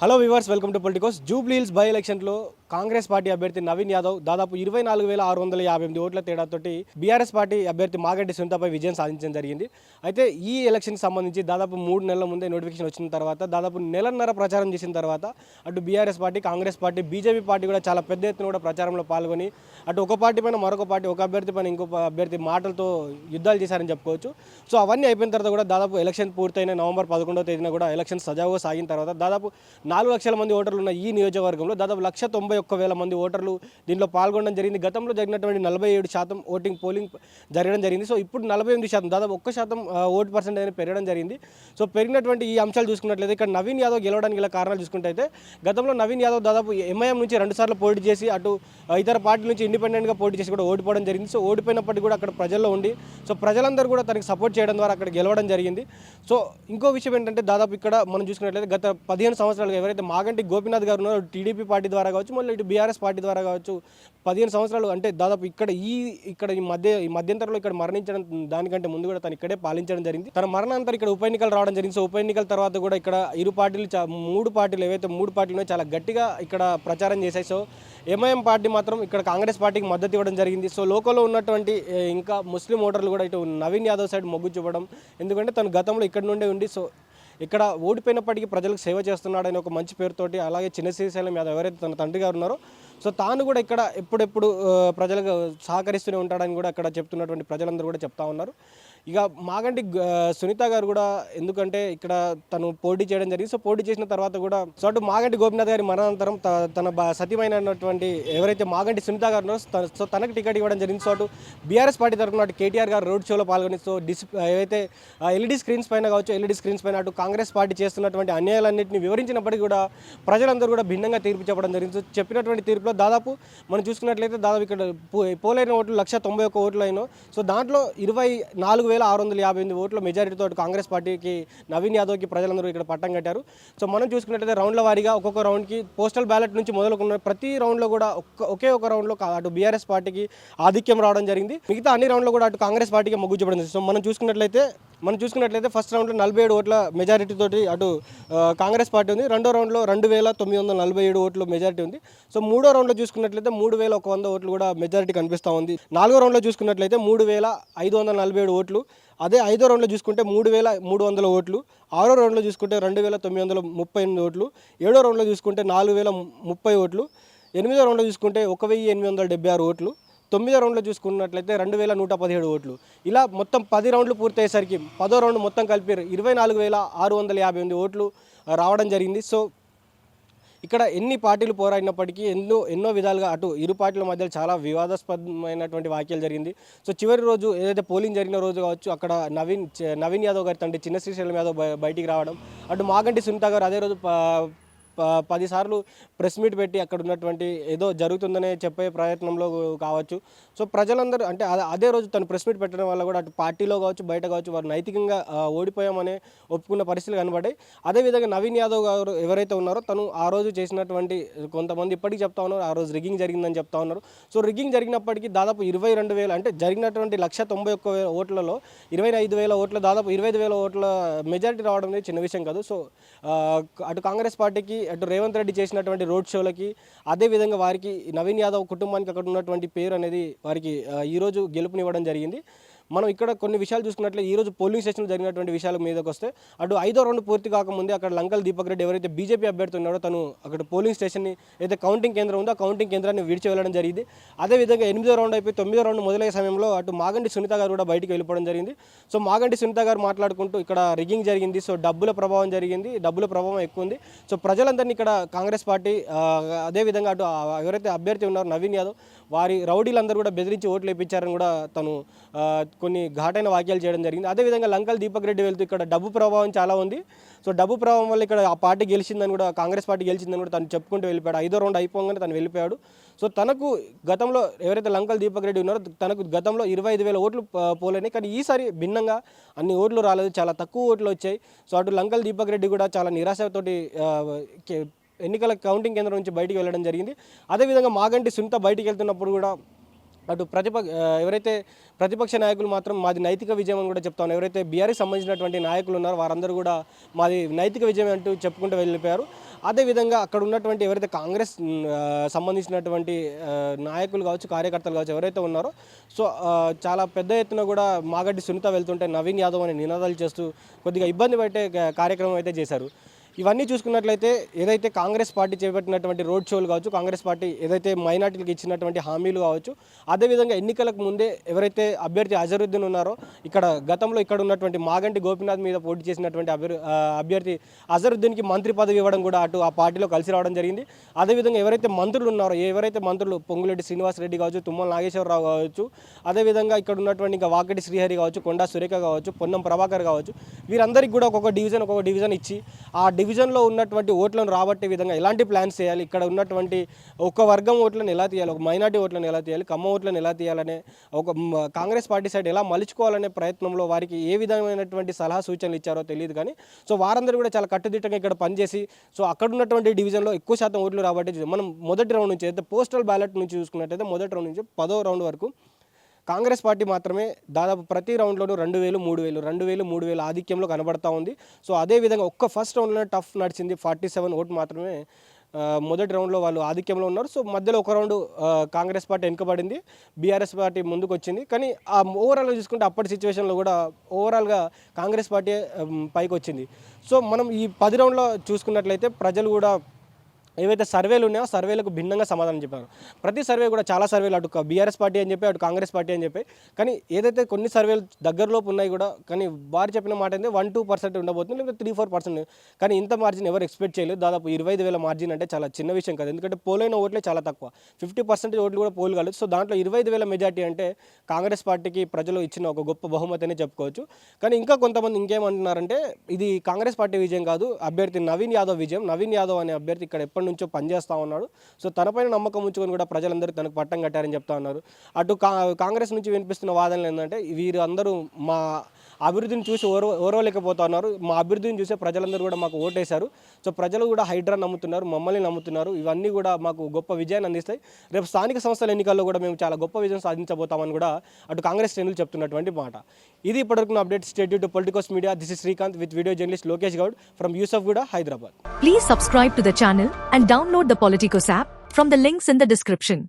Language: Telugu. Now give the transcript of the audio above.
Hello viewers welcome to Politicos Jubilee Hills by ఎలక్షన్లో కాంగ్రెస్ పార్టీ అభ్యర్థి నవీన్ యాదవ్ దాదాపు ఇరవై నాలుగు వేల ఆరు వందల యాభై ఎనిమిది ఓట్ల తేడాతోటి బీఆర్ఎస్ పార్టీ అభ్యర్థి మాగంటి సునీతపై విజయం సాధించడం జరిగింది. అయితే ఈ ఎలక్షన్కి సంబంధించి దాదాపు మూడు నెలల ముందే నోటిఫికేషన్ వచ్చిన తర్వాత దాదాపు నెలన్నర ప్రచారం చేసిన తర్వాత అటు BRS party Congress party BJP party కూడా చాలా పెద్ద ఎత్తున కూడా ప్రచారంలో పాల్గొని అటు ఒక పార్టీ పైన మరొక పార్టీ ఒక అభ్యర్థి పైన ఇంకో అభ్యర్థి మాటలతో యుద్ధాలు చేశారని చెప్పుకోవచ్చు. సో అవన్నీ అయిపోయిన తర్వాత కూడా దాదాపు ఎలక్షన్ పూర్తయిన నవంబర్ పదకొండవ తేదీన కూడా ఎలక్షన్ సజావుగా సాగిన తర్వాత దాదాపు నాలుగు లక్షల మంది ఓటర్లు ఉన్న ఈ నియోజకవర్గంలో దాదాపు లక్ష తొంభై ఒక్క వేల మంది ఓటర్లు దీంట్లో పాల్గొనడం జరిగింది. గతంలో జరిగినటువంటి నలభై ఏడు శాతం ఓటింగ్ పోలింగ్ జరగడం జరిగింది. సో ఇప్పుడు నలభై ఎనిమిది శాతం దాదాపు ఒక్క శాతం ఓటు పర్సెంట్ అనేది పెరగడం జరిగింది. సో పెరిగినటువంటి ఈ అంశాలు చూసుకున్నట్లయితే ఇక్కడ నవీన్ యాదవ్ గెలవడానికి గల కారణాలు చూసుకుంటే అయితే గతంలో నవీన్ యాదవ్ దాదాపు ఎంఐఎం నుంచి రెండుసార్లు పోటీ చేసి అటు ఇతర పార్టీల నుంచి ఇండిపెండెంట్గా పోటీ చేసి కూడా ఓడిపోవడం జరిగింది. సో ఓడిపోయినప్పటికీ కూడా అక్కడ ప్రజల్లో ఉండి సో ప్రజలందరూ కూడా తనకి సపోర్ట్ చేయడం ద్వారా అక్కడ గెలవడం జరిగింది. సో ఇంకో విషయం ఏంటంటే దాదాపు ఇక్కడ మనం చూసుకున్నట్లయితే గత పదిహేను సంవత్సరాలుగా ఎవరైతే మాగంటి గోపీనాథ్ గారు ఉన్నారో టీడీపీ పార్టీ ద్వారా కావచ్చు మళ్ళీ ఇటు బీఆర్ఎస్ పార్టీ ద్వారా కావచ్చు పదిహేను సంవత్సరాలు అంటే దాదాపు ఇక్కడ ఈ ఇక్కడ ఈ మధ్య ఈ మధ్యంతరంలో ఇక్కడ మరణించడం దానికంటే ముందు కూడా తను ఇక్కడే పాలించడం జరిగింది. తన మరణాంతరం ఇక్కడ ఉప ఎన్నికలు రావడం జరిగింది. సో ఉప ఎన్నికల తర్వాత కూడా ఇక్కడ ఇరు పార్టీలు మూడు పార్టీలు ఏవైతే మూడు పార్టీలు చాలా గట్టిగా ఇక్కడ ప్రచారం చేశాయి. సో ఎంఐఎం పార్టీ మాత్రం ఇక్కడ కాంగ్రెస్ పార్టీకి మద్దతు ఇవ్వడం జరిగింది. సో లోకల్లో ఉన్నటువంటి ఇంకా ముస్లిం ఓటర్లు కూడా ఇటు నవీన్ యాదవ్ సైడ్ మొగ్గు చూపడం ఎందుకంటే తను గతంలో ఇక్కడ నుండే ఉండి సో ఇక్కడ ఓడిపోయినప్పటికీ ప్రజలకు సేవ చేస్తున్నాడని ఒక మంచి పేరుతోటి అలాగే చిన్న శ్రీశైలం యాదవ్ ఎవరైతే తన తండ్రి గారు ఉన్నారో సో తాను కూడా ఇక్కడ ఎప్పుడెప్పుడు ప్రజలకు సహకరిస్తూనే ఉంటాడని కూడా ఇక్కడ చెప్తున్నటువంటి ప్రజలందరూ కూడా చెప్తా ఉన్నారు. ఇక మాగంటి సునీత గారు కూడా ఎందుకంటే ఇక్కడ తను పోటీ చేయడం జరిగింది. సో పోటీ చేసిన తర్వాత కూడా సో అటు మాగంటి గోపినాథ్ గారి మరణానంతరం తన సతీమైనటువంటి ఎవరైతే మాగంటి సునీత గారు ఉన్నారో సో తనకు టికెట్ ఇవ్వడం జరిగింది. సో అటు బీఆర్ఎస్ పార్టీ తరఫున అటు కేటీఆర్ గారు రోడ్ షోలో పాల్గొని సో డిస్ ఏవైతే ఎల్ఈడి స్క్రీన్స్ పైన కావచ్చు ఎల్ఈడి స్క్రీన్స్ పైన అటు కాంగ్రెస్ పార్టీ చేస్తున్నటువంటి అన్యాయాలన్నింటినీ వివరించినప్పటికీ కూడా ప్రజలందరూ కూడా భిన్నంగా తీర్పు చెప్పడం జరిగింది. సో చెప్పినటువంటి తీర్పులో దాదాపు మనం చూసుకున్నట్లయితే దాదాపు ఇక్కడ పో- పోలైన ఓట్లు లక్ష తొంభై ఒక్క ఓట్లు అయినా సో దాంట్లో ఇరవై నాలుగు వేల ఆరు వందల యాభై ఎనిమిది ఓట్ల మెజారిటీతో అటు కాంగ్రెస్ పార్టీకి నవీన్ యాదవ్కి ప్రజలందరూ ఇక్కడ పట్టం కట్టారు. సో మనం చూసుకున్నట్లయితే రౌండ్ల వారీగా ఒక్కొక్క రౌండ్కి పోస్టల్ బ్యాలెట్ నుంచి మొదలుకున్న ప్రతి రౌండ్లో కూడా ఒక్క ఒకే ఒక రౌండ్లో అటు బీఆర్ఎస్ పార్టీకి ఆధిక్యం రావడం జరిగింది. మిగతా అన్ని రౌండ్లో కూడా అటు కాంగ్రెస్ పార్టీకి మొగ్గు చూపడం సో మనం చూసుకున్నట్లయితే మనం చూసుకున్నట్లయితే ఫస్ట్ రౌండ్లో నలభై ఏడు ఓట్ల మెజారిటీ తోటి అటు కాంగ్రెస్ పార్టీ ఉంది. రెండో రౌండ్లో రెండు వేల తొమ్మిది వందల నలభై ఏడు ఓట్లు మెజారిటీ ఉంది. సో మూడో రౌండ్లో చూసుకున్నట్లయితే మూడు వేల ఒక వంద ఓట్లు కూడా మెజారిటీ కనిపిస్తూ ఉంది. నాలుగో రౌండ్లో చూసుకున్నట్లయితే మూడు వేల ఐదు వందల నలభై ఏడు ఓట్లు. అదే ఐదో రౌండ్లో చూసుకుంటే మూడు వేల మూడు వందల ఓట్లు. ఆరో రౌండ్లో చూసుకుంటే రెండు వేల తొమ్మిది వందల ముప్పై ఎనిమిది ఓట్లు. ఏడో రౌండ్లో చూసుకుంటే నాలుగు వేల ముప్పై ఓట్లు. ఎనిమిదో రౌండ్లో చూసుకుంటే ఒక వెయ్యి ఎనిమిది వందల డెబ్బై ఆరు ఓట్లు. తొమ్మిదో రౌండ్లో చూసుకున్నట్లయితే రెండు వేల నూట పదిహేడు ఓట్లు. ఇలా మొత్తం పది రౌండ్లు పూర్తయ్యేసరికి పదో రౌండ్ మొత్తం కలిపి ఇరవై నాలుగు వేల ఆరు వందల యాభై ఎనిమిది ఓట్లు రావడం జరిగింది. సో ఇక్కడ ఎన్ని పార్టీలు పోరాడినప్పటికీ ఎన్నో ఎన్నో విధాలుగా అటు ఇరు పార్టీల మధ్య చాలా వివాదాస్పదమైనటువంటి వాక్యాలు జరిగింది. సో చివరి రోజు ఏదైతే పోలింగ్ జరిగిన రోజు కావచ్చు అక్కడ నవీన్ నవీన్ యాదవ్ గారి తండ్రి చిన్న శ్రీశైలం యాదవ్ బయటికి రావడం అటు మాగంటి సునీత గారు అదే రోజు పదిసార్లు ప్రెస్ మీట్ పెట్టి అక్కడ ఉన్నటువంటి ఏదో జరుగుతుందనే చెప్పే ప్రయత్నంలో కావచ్చు. సో ప్రజలందరూ అంటే అదే- అదే రోజు తను ప్రెస్ మీట్ పెట్టడం వల్ల కూడా అటు పార్టీలో కావచ్చు బయట కావచ్చు వారు నైతికంగా ఓడిపోయామనే ఒప్పుకున్న పరిస్థితులు కనబడ్డాయి. అదేవిధంగా నవీన్ యాదవ్ గారు ఎవరైతే ఉన్నారో తను ఆ రోజు చేసినటువంటి కొంతమంది ఇప్పటికీ చెప్తా ఉన్నారు ఆ రోజు రిగ్గింగ్ జరిగిందని చెప్తా ఉన్నారు. సో రిగ్గింగ్ జరిగినప్పటికీ దాదాపు ఇరవై రెండు వేలు అంటే జరిగినటువంటి లక్ష తొంభై ఒక్క వేల ఓట్లలో ఇరవై ఐదు వేల ఓట్ల దాదాపు ఇరవై ఐదు వేల ఓట్ల మెజారిటీ రావడం అనేది చిన్న విషయం కాదు. సో అటు కాంగ్రెస్ పార్టీకి అటు రేవంత్ రెడ్డి చేసినటువంటి రోడ్ షోలకి అదేవిధంగా వారికి నవీన్ యాదవ్ కుటుంబానికి అక్కడ ఉన్నటువంటి పేరు అనేది వారికి ఈరోజు గెలుపునివ్వడం జరిగింది. మనం ఇక్కడ కొన్ని విషయాలు చూసుకున్నట్లయితే ఈ రోజు పోలింగ్ స్టేషన్లో జరిగినటువంటి విషయాల మీదకి వస్తే అటు ఐదో రౌండ్ పూర్తి కాకముందే అక్కడ లంకల్ దీపక్ రెడ్డి ఎవరైతే బీజేపీ అభ్యర్థి ఉన్నాడో తను అక్కడ పోలింగ్ స్టేషన్ని అయితే కౌంటింగ్ కేంద్రం ఉందో ఆ కౌంటింగ్ కేంద్రాన్ని విడిచి వెళ్ళడం జరిగింది. అదేవిధంగా ఎనిమిదో రౌండ్ అయిపోయి తొమ్మిదో రౌండ్ మొదలయ్యే సమయంలో అటు మాగంటి సునీత గారు కూడా బయటికి వెళ్ళిపోవడం జరిగింది. సో మాగంటి సునీత గారు మాట్లాడుకుంటూ ఇక్కడ రిగ్గింగ్ జరిగింది. సో డబ్బుల ప్రభావం జరిగింది. డబ్బుల ప్రభావం ఎక్కువ ఉంది. సో ప్రజలందరినీ ఇక్కడ కాంగ్రెస్ పార్టీ అదేవిధంగా అటు ఎవరైతే అభ్యర్థి ఉన్నారో నవీన్ యాదవ్ వారి రౌడీలందరూ కూడా బెదిరించి ఓట్లు వేయించారని కూడా తను కొన్ని ఘాటైన వాక్యాలు చేయడం జరిగింది. అదేవిధంగా లంకల్ దీపక్ రెడ్డి వెళ్తూ ఇక్కడ డబ్బు ప్రభావం చాలా ఉంది. సో డబ్బు ప్రభావం వల్ల ఇక్కడ ఆ పార్టీ గెలిచిందని కూడా కాంగ్రెస్ పార్టీ గెలిచిందని కూడా తను చెప్పుకుంటూ వెళ్ళిపోయాడు. ఐదో రౌండ్ అయిపోగానే తను వెళ్ళిపోయాడు. సో తనకు గతంలో ఎవరైతే లంకల్ దీపక్ రెడ్డి ఉన్నారో తనకు గతంలో ఇరవై ఐదు వేల ఓట్లు పోలేని కానీ ఈసారి భిన్నంగా అన్ని ఓట్లు రాలేదు. చాలా తక్కువ ఓట్లు వచ్చాయి. సో అటు లంకల్ దీపక్ రెడ్డి కూడా చాలా నిరాశతోటి ఎన్నికల కౌంటింగ్ కేంద్రం నుంచి బయటికి వెళ్ళడం జరిగింది. అదేవిధంగా మాగంటి సునీత బయటికి వెళ్తున్నప్పుడు కూడా అటు ప్రతిపక్ష ఎవరైతే ప్రతిపక్ష నాయకులు మాత్రం మాది నైతిక విజయం అని కూడా చెప్తాను ఎవరైతే బీఆర్ఎస్ సంబంధించినటువంటి నాయకులు ఉన్నారో వారందరూ కూడా మాది నైతిక విజయం అంటూ చెప్పుకుంటూ వెళ్ళిపోయారు. అదేవిధంగా అక్కడ ఉన్నటువంటి ఎవరైతే కాంగ్రెస్ సంబంధించినటువంటి నాయకులు కావచ్చు కార్యకర్తలు కావచ్చు ఎవరైతే ఉన్నారో సో చాలా పెద్ద ఎత్తున కూడా మాగడ్డి సునీత వెళ్తుంటే నవీన్ యాదవ్ అని నినాదాలు చేస్తూ కొద్దిగా ఇబ్బంది పెట్టే కార్యక్రమం అయితే చేశారు. ఇవన్నీ చూసుకున్నట్లయితే ఏదైతే కాంగ్రెస్ పార్టీ చేపట్టినటువంటి రోడ్ షోలు కావచ్చు కాంగ్రెస్ పార్టీ ఏదైతే మైనార్టీలకు ఇచ్చినటువంటి హామీలు కావచ్చు అదేవిధంగా ఎన్నికలకు ముందే ఎవరైతే అభ్యర్థి అజరుద్దీన్ ఉన్నారో ఇక్కడ గతంలో ఇక్కడ ఉన్నటువంటి మాగంటి గోపీనాథ్ మీద పోటీ చేసినటువంటి అభ్యర్ అభ్యర్థి అజరుద్దీన్కి మంత్రి పదవి ఇవ్వడం కూడా అటు ఆ పార్టీలో కలిసి రావడం జరిగింది. అదేవిధంగా ఎవరైతే మంత్రులు ఉన్నారో ఎవరైతే మంత్రులు పొంగులేటి శ్రీనివాస్ రెడ్డి కావచ్చు తుమ్మల నాగేశ్వరరావు కావచ్చు అదేవిధంగా ఇక్కడ ఉన్నటువంటి ఇంకా వాకటి శ్రీహరి కావచ్చు కొండా సురేఖ కావచ్చు పొన్నం ప్రభాకర్ కావచ్చు వీరందరికీ కూడా ఒక్కొక్క డివిజన్ ఒక్కొక్క డివిజన్ ఇచ్చి ఆ డివిజన్లో ఉన్నటువంటి ఓట్లను రాబట్టే విధంగా ఎలాంటి ప్లాన్స్ చేయాలి? ఇక్కడ ఉన్నటువంటి ఒక వర్గం ఓట్లను ఎలా తీయాలి? ఒక మైనార్టీ ఓట్లను ఎలా తీయాలి? కమ్మ ఓట్లను ఎలా తీయాలనే ఒక కాంగ్రెస్ పార్టీ సైడ్ ఎలా మలుచుకోవాలనే ప్రయత్నంలో వారికి ఏ విధమైనటువంటి సలహా సూచనలు ఇచ్చారో తెలియదు కానీ సో వారందరూ కూడా చాలా కట్టుదిట్టంగా ఇక్కడ పనిచేసి సో అక్కడ ఉన్నటువంటి డివిజన్లో ఎక్కువ శాతం ఓట్లు రాబట్టి మనం మొదటి రౌండ్ నుంచి అయితే పోస్టల్ బ్యాలెట్ నుంచి చూసుకున్నట్టయితే మొదటి రౌండ్ నుంచి పదో రౌండ్ వరకు కాంగ్రెస్ పార్టీ మాత్రమే దాదాపు ప్రతి రౌండ్లోనూ రెండు వేలు మూడు వేలు రెండు వేలు మూడు వేలు ఆధిక్యంలో కనబడతా ఉంది. సో అదేవిధంగా ఒక్క ఫస్ట్ రౌండ్లోనే టఫ్ నడిచింది. ఫార్టీ సెవెన్ ఓటు మాత్రమే మొదటి రౌండ్లో వాళ్ళు ఆధిక్యంలో ఉన్నారు. సో మధ్యలో ఒక రౌండ్ కాంగ్రెస్ పార్టీ వెనుకబడింది. బీఆర్ఎస్ పార్టీ ముందుకు వచ్చింది కానీ ఆ ఓవరాల్గా చూసుకుంటే అప్పటి సిచ్యువేషన్లో కూడా ఓవరాల్గా కాంగ్రెస్ పార్టీ పైకి వచ్చింది సో మనం ఈ పది రౌండ్లో చూసుకున్నట్లయితే ప్రజలు కూడా ఏవైతే సర్వేలు ఉన్నాయో సర్వేలకు భిన్నంగా సమాధానం చెప్పారు. ప్రతి సర్వే కూడా చాలా సర్వేలు అటు బీఆర్ఎస్ పార్టీ అని చెప్పి అటు కాంగ్రెస్ పార్టీ అని చెప్పి కానీ ఏదైతే కొన్ని సర్వేలు దగ్గరలోపు ఉన్నాయి కూడా కానీ వారు చెప్పిన మాట ఏంటంటే వన్ టూ పర్సెంట్ ఉండబోతుంది లేకపోతే త్రీ ఫోర్ పర్సెంట్ కానీ ఇంత మార్జిన్ ఎవరు ఎక్స్పెక్ట్ చేయలేదు. దాదాపు ఇరవై ఐదు వేల మార్జిన్ అంటే చాలా చిన్న విషయం కాదు. ఎందుకంటే పోలైన ఓట్లే చాలా తక్కువ. ఫిఫ్టీ పర్సెంట్ ఓట్లు కూడా పోలు కాలేదు. సో దాంట్లో ఇరవై ఐదు వేల మెజార్టీ అంటే కాంగ్రెస్ పార్టీకి ప్రజలు ఇచ్చిన ఒక గొప్ప బహుమతి అనే చెప్పుకోవచ్చు. కానీ ఇంకా కొంతమంది ఇంకేమంటున్నారంటే ఇది కాంగ్రెస్ పార్టీ విజయం కాదు అభ్యర్థి నవీన్ యాదవ్ విజయం. నవీన్ యాదవ్ అనే అభ్యర్థి ఇక్కడ ఎప్పటి నుంచో పనిచేస్తా ఉన్నాడు. సో తనపైన నమ్మకం ఉంచుకొని కూడా ప్రజలందరూ తనకు పట్టం కట్టారని చెప్తా ఉన్నారు. అటు కా కాంగ్రెస్ నుంచి వినిపిస్తున్న వాదనలు ఏంటంటే వీరు అందరూ మా అభివృద్ధిని చూసి ఓరో ఓరవలేకపోతున్నారు. మా అభివృద్ధిని చూసే ప్రజలందరూ కూడా మాకు ఓటేశారు. సో ప్రజలు కూడా హైడ్రా నమ్ముతున్నారు మమ్మల్ని నమ్ముతున్నారు. ఇవన్నీ కూడా మాకు గొప్ప విజయాన్ని అందిస్తాయి. రేపు స్థానిక సంస్థల ఎన్నికల్లో కూడా మేము చాలా గొప్ప విజయం సాధించబోతామని కూడా అటు కాంగ్రెస్ శ్రేణులు చెప్తున్నటువంటి మాట. ఇది ఇప్పటివరకు update. State to politicals media this is Srikanth with video journalist Lokesh Goud from Yousufguda Hyderabad please subscribe to the channel and download the Politicos app from the links in the description